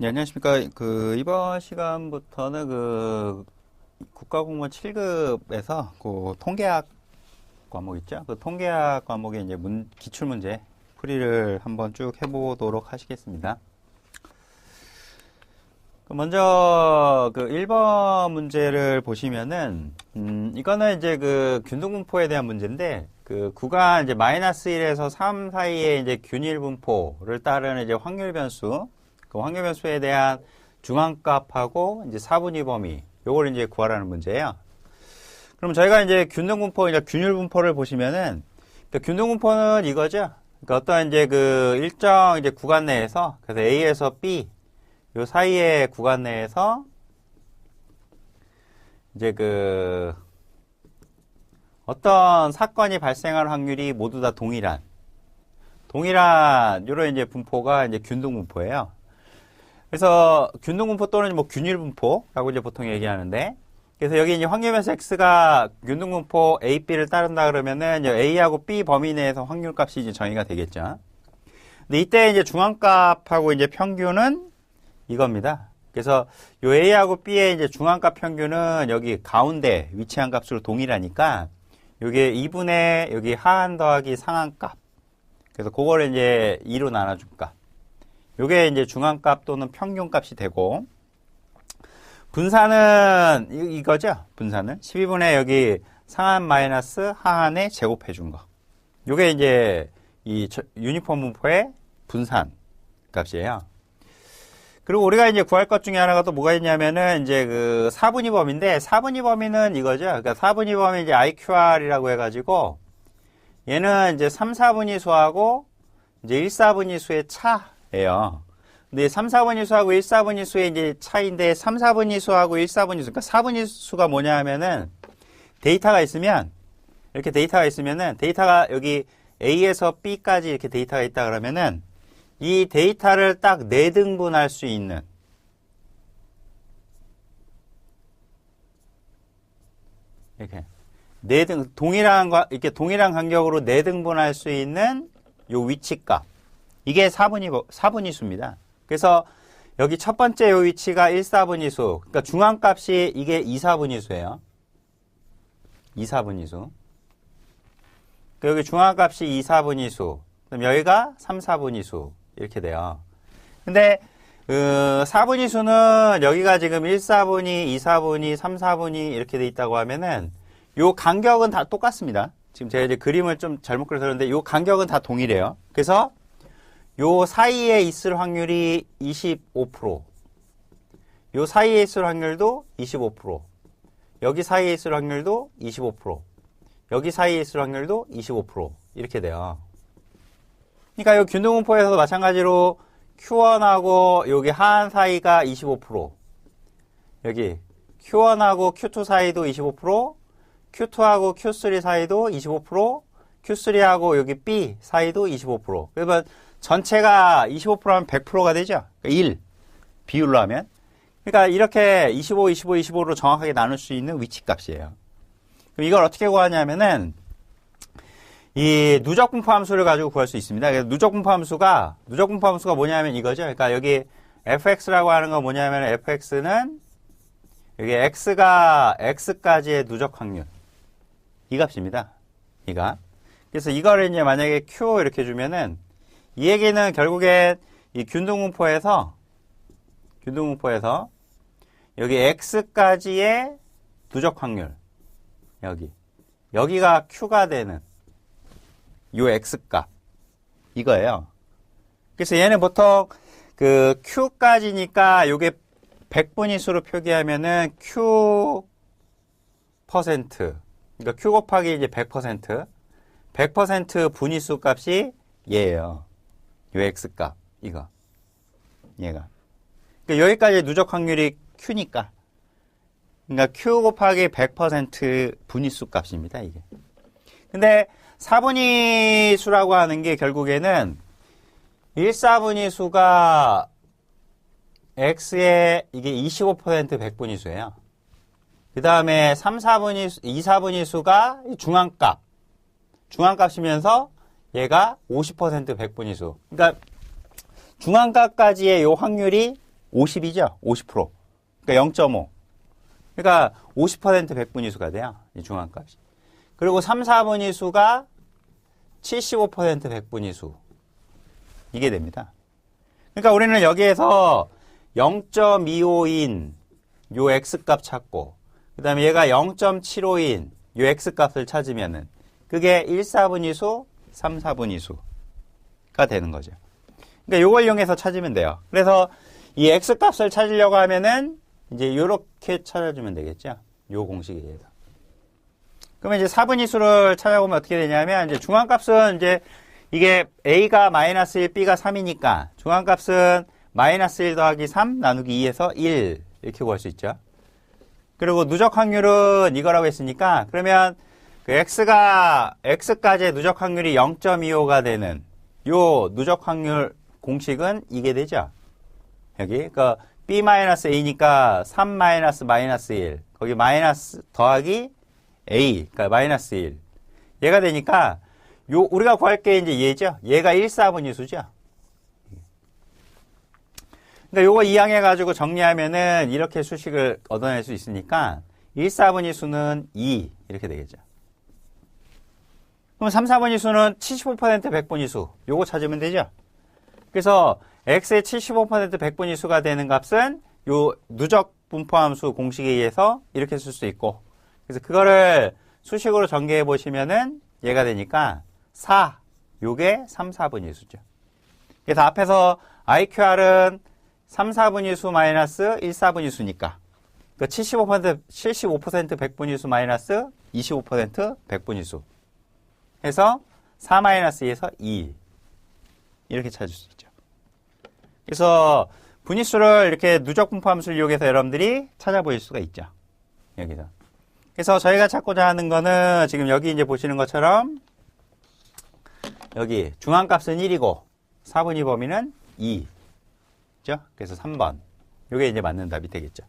네, 안녕하십니까. 그, 이번 시간부터는 그, 국가공무원 7급에서 그 통계학 과목 있죠? 그 통계학 과목의 이제 문, 기출문제 풀이를 한번 쭉 해보도록 하시겠습니다. 그 먼저 그 1번 문제를 보시면은, 음, 이거는 이제 그 균등 분포에 대한 문제인데, 그 구간 이제 마이너스 1에서 3 사이에 이제 균일 분포를 따르는 이제 확률 변수, 그 확률 변수에 대한 중앙값하고 이제 4분위 범위 요걸 이제 구하라는 문제예요. 그럼 저희가 이제 균등 분포, 이제 균율 분포를 보시면은 그 균등 분포는 이거죠. 그러니까 어떤 이제 그 일정 이제 구간 내에서 그래서 A에서 B 요 사이의 구간 내에서 이제 그 어떤 사건이 발생할 확률이 모두 다 동일한 동일한 요런 이제 분포가 이제 균등 분포예요. 그래서 균등분포 또는 뭐 균일분포라고 이제 보통 얘기하는데 그래서 여기 이제 확률변수 x가 균등분포 a, b를 따른다 그러면은 a하고 b 범위 내에서 확률값이 이제 정의가 되겠죠. 근데 이때 이제 중앙값하고 이제 평균은 이겁니다. 그래서 요 a하고 b의 이제 중앙값 평균은 여기 가운데 위치한 값으로 동일하니까 요게 2분의 여기 하한 더하기 상한값. 그래서 그거를 이제 2로 나눠줄 값. 요게 이제 중앙값 또는 평균값이 되고 분산은 이, 거죠 분산은 12분의 여기 상한 마이너스 하한에 제곱해 준 거. 요게 이제 이 유니폼 분포의 분산 값이에요. 그리고 우리가 이제 구할 것 중에 하나가 또 뭐가 있냐면은 이제 그 4분위 범위인데 4분위 범위는 이거죠. 그러니까 4분위 범위 이제 IQR이라고 해가지고 얘는 이제 3, 4분위 수하고 이제 1, 4분위 수의 차 예요. 근데 3, 4분위 수하고 1, 4분위 수의 이제 차인데 3, 4분위 수하고 1, 4분위 수. 그러니까 4분위 수가 뭐냐 하면은 데이터가 있으면 이렇게 데이터가 있으면은 데이터가 여기 A에서 B까지 이렇게 데이터가 있다 그러면은 이 데이터를 딱 네등분할 수 있는 이렇게 네등 동일한 이렇게 동일한 간격으로 네등분할 수 있는 요 위치값 이게 4분위 4분위 수입니다. 그래서 여기 첫 번째 요 위치가 1, 4분위 수. 그러니까 중앙값이 이게 2, 4분위 수예요. 2, 4분위 수. 여기 중앙값이 2, 4분위 수. 그럼 여기가 3, 4분위 수. 이렇게 돼요. 근데 그 4분위 수는 여기가 지금 1, 4분위, 2, 4분위, 3, 4분위 이렇게 돼 있다고 하면은 요 간격은 다 똑같습니다. 지금 제가 이제 그림을 좀 잘못 그려서 요 간격은 다 동일해요. 그래서 요 사이에 있을 확률이 25%. 요 사이에 있을 확률도 25%. 여기 사이에 있을 확률도 25%. 여기 사이에 있을 확률도 25%. 이렇게 돼요. 그러니까 요 균등분포에서도 마찬가지로 Q1하고 여기 하한 사이가 25%. 여기 Q1하고 Q2 사이도 25%, Q2하고 Q3 사이도 25%, Q3하고 여기 B 사이도 25%. 그러면 전체가 25%하면 100%가 되죠. 그러니까 1 비율로 하면. 그러니까 이렇게 25, 25, 25로 정확하게 나눌 수 있는 위치 값이에요. 그럼 이걸 어떻게 구하냐면은 이 누적 분포 함수를 가지고 구할 수 있습니다. 그래서 누적 분포 함수가 누적 분포 함수가 뭐냐면 이거죠. 그러니까 여기 fx라고 하는 건 뭐냐면 fx는 여기 x가 x까지의 누적 확률 이 값입니다. 이가. 그래서 이거를 이제 만약에 q 이렇게 주면은 이 얘기는 결국엔 이 균등분포에서 균등분포에서 여기 x까지의 누적 확률 여기 여기가 q가 되는 요 x값 이거예요. 그래서 얘는 보통 그 q까지니까 요게 100분위수로 표기하면은 q 퍼센트 그러니까 q 곱하기 이제 100% 100% 분위수 값이 얘예요. 요 x값 이거 얘가 그러니까 여기까지 누적 확률이 q니까 그러니까 q 곱하기 100% 분위수 값입니다 이게 근데 4분위 수라고 하는 게 결국에는 1, 4분위 수가 x의 이게 25% 100분위 수예요. 그 다음에 3, 4분위, 2, 4분위 수가 중앙값. 중앙값이면서 얘가 50% 100분위수. 그러니까 중앙값까지의 요 확률이 50이죠? 50%. 그러니까 0.5. 그러니까 50% 백분위수가 돼요. 이 중앙값이. 그리고 3, 4분위수가 75% 백분위수. 이게 됩니다. 그러니까 우리는 여기에서 0.25인 요 x값 찾고 그 다음에 얘가 0.75인 요 x값을 찾으면은 그게 1, 4분위수, 3, 4분위수가 되는 거죠. 그러니까 요걸 이용해서 찾으면 돼요. 그래서 이 x값을 찾으려고 하면은 이제 요렇게 찾아주면 되겠죠. 요 공식에 의해서. 그러면 이제 4분위수를 찾아보면 어떻게 되냐면 이제 중앙값은 이제 이게 a가 마이너스 1, b가 3이니까 중앙값은 마이너스 1 더하기 3 나누기 2에서 1 이렇게 구할 수 있죠. 그리고 누적 확률은 이거라고 했으니까 그러면 그 x가 x까지의 누적 확률이 0.25가 되는 요 누적 확률 공식은 이게 되죠. 여기 그 b 마이너스 a니까 3 마이너스 마이너스 1 거기 마이너스 더하기 a 그러니까 마이너스 1 얘가 되니까 요 우리가 구할 게 이제 얘죠. 얘가 1, 4분위수죠. 그러니까 요거 이항해 가지고 정리하면은 이렇게 수식을 얻어낼 수 있으니까 1, 4분위수는 2 이렇게 되겠죠. 그럼 3, 4분위수는 75% 100분위수 요거 찾으면 되죠. 그래서 x의 75% 100분위수가 되는 값은 요 누적 분포함수 공식에 의해서 이렇게 쓸 수 있고 그래서 그거를 수식으로 전개해 보시면은 얘가 되니까 4 요게 3, 4분위수죠. 그래서 앞에서 IQR은 3, 4분위수 마이너스 1, 4분위수니까 그75% 75% 100분위수 마이너스 25% 100분위수 해서 4 마이너스 2에서 2 이렇게 찾을 수 있죠. 그래서 분위수를 이렇게 누적 분포함수를 이용해서 여러분들이 찾아보실 수가 있죠. 여기서. 그래서 저희가 찾고자 하는 거는 지금 여기 이제 보시는 것처럼 여기 중앙값은 1이고 4분위 범위는 2. 죠? 그래서 3번. 요게 이제 맞는 답이 되겠죠.